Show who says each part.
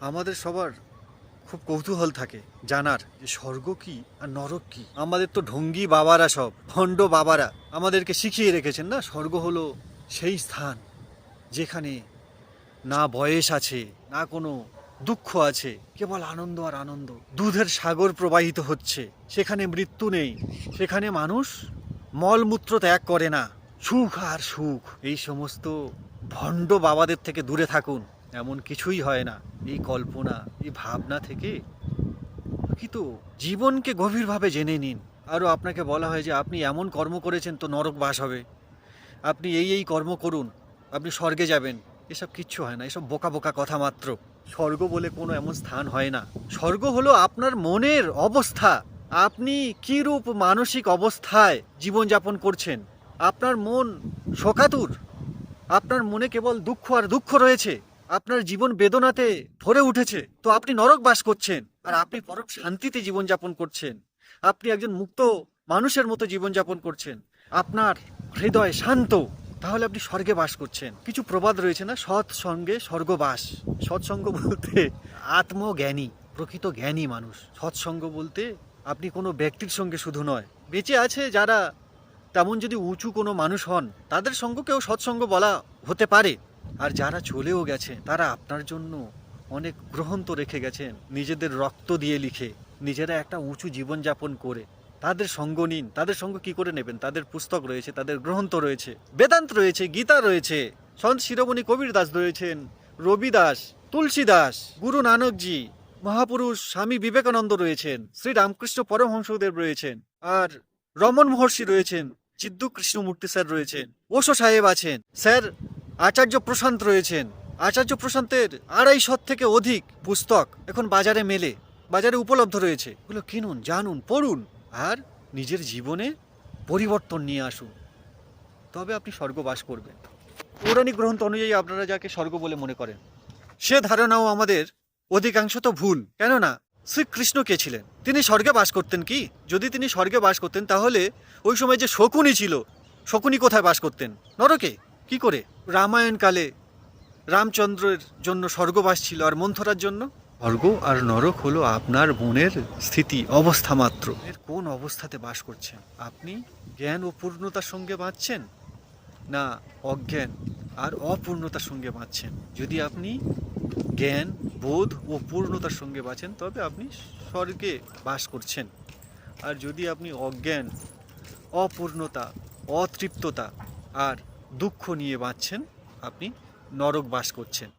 Speaker 1: আমাদের সবার খুব কৌতূহল থাকে জানার যে স্বর্গ কি আর নরক কি। আমাদের তো ঢঙ্গি বাবারা সব, ভণ্ড বাবারা আমাদেরকে শিখিয়ে রেখেছেন না? স্বর্গ হলো সেই স্থান যেখানে না বয়স আছে, না কোনো দুঃখ আছে, কেবল আনন্দ আর আনন্দ। দুধের সাগর প্রবাহিত হচ্ছে, সেখানে মৃত্যু নেই, সেখানে মানুষ মলমূত্র ত্যাগ করে না। সুখ আর সুখ, এই সমস্ত ভণ্ড বাবাদের থেকে দূরে থাকুন। এমন কিছুই হয় না। এই কল্পনা, এই ভাবনা থেকে কিন্তু জীবনকে গভীরভাবে জেনে নিন। আরও আপনাকে বলা হয় যে, আপনি এমন কর্ম করেছেন তো নরক বাস হবে। আপনি এই এই কর্ম করুন। আপনি স্বর্গে যাবেন। এসব কিচ্ছু হয় না। এসব বোকা বোকা কথা মাত্র। স্বর্গ বলে কোনো এমন স্থান হয় না। স্বর্গ হলো আপনার মনের অবস্থা। আপনি কীরূপ মানসিক অবস্থায় জীবনযাপন করছেন? আপনার মন শোকাতুর। আপনার মনে কেবল দুঃখ আর দুঃখ রয়েছে। আপনার জীবন বেদনাতে ভরে উঠেছে। তো আপনি নরক বাস করছেন। আর আপনি পরম শান্তিতে জীবনযাপন করছেন। আপনি একজন মুক্ত মানুষের মতো জীবনযাপন করছেন। আপনার হৃদয় শান্ত। তাহলে আপনি স্বর্গে বাস করছেন। কিছু প্রবাদ রয়েছে না? সৎ সঙ্গে স্বর্গবাস। সৎসঙ্গ বলতে আত্মজ্ঞানী, প্রকৃত জ্ঞানী মানুষ। সৎসঙ্গ বলতে আপনি কোনো ব্যক্তির সঙ্গে শুধু নয়। বেঁচে আছে যারা তেমন যদি উঁচু কোনো মানুষ হন, তাদের সঙ্গকেও সৎসঙ্গ বলা হতে পারে। আর যারা চলেও গেছে, তারা আপনার জন্য অনেক গ্রহন্ত রেখে গেছেন নিজেদের রক্ত দিয়ে লিখে, নিজেরা একটা উঁচু জীবনযাপন করে। তাদের সঙ্গ নিন, তাদের সঙ্গ কি করে নেবেন? তাদের পুস্তক রয়েছে, তাদের গ্রন্থ রয়েছে, বেদান্ত রয়েছে, গীতা রয়েছে, সন্ত শিরোমণি কবির দাস রয়েছেন, রবি দাস, তুলসী দাস, গুরু নানকজি, মহাপুরুষ স্বামী বিবেকানন্দ রয়েছেন, শ্রী রামকৃষ্ণ পরমহংসদেব রয়েছেন, আর রমন মহর্ষি রয়েছেন চিদ্দু কৃষ্ণমূর্তি স্যার রয়েছেন ওশো সাহেব আছেন। স্যার আচার্য প্রশান্ত রয়েছেন। আচার্য প্রশান্তের আড়াইশত থেকে অধিক পুস্তক এখন বাজারে মেলে, বাজারে উপলব্ধ রয়েছে। এগুলো কিনুন, জানুন, পড়ুন, আর নিজের জীবনে পরিবর্তন নিয়ে আসুন। তবে আপনি স্বর্গবাস করবেন। পৌরাণিক গ্রন্থ অনুযায়ী আপনারা যাকে স্বর্গ বলে মনে করেন, সে ধারণাও আমাদের অধিকাংশ তো ভুল। কেননা, শ্রীকৃষ্ণ কে ছিলেন? তিনি স্বর্গে বাস করতেন কি? যদি তিনি স্বর্গে বাস করতেন, তাহলে ওই সময় যে শকুনি ছিল শকুনি কোথায় বাস করতেন? নরকে? কি করে? রামায়ণকালে রামচন্দ্রের জন্য স্বর্গবাস ছিল আর মন্থরার জন্য? স্বর্গ আর নরক হলো আপনার মনের স্থিতি অবস্থা মাত্র। এর কোন অবস্থাতে বাস করছেন? আপনি জ্ঞান ও পূর্ণতার সঙ্গে বাঁচছেন? না অজ্ঞান আর অপূর্ণতার সঙ্গে বাঁচছেন। যদি আপনি জ্ঞান বোধ ও পূর্ণতার সঙ্গে বাঁচেন তবে আপনি স্বর্গে বাস করছেন। আর যদি আপনি অজ্ঞান অপূর্ণতা অতৃপ্ততা আর দুঃখ নিয়ে বাঁচছেন আপনি নরক বাস করছেন।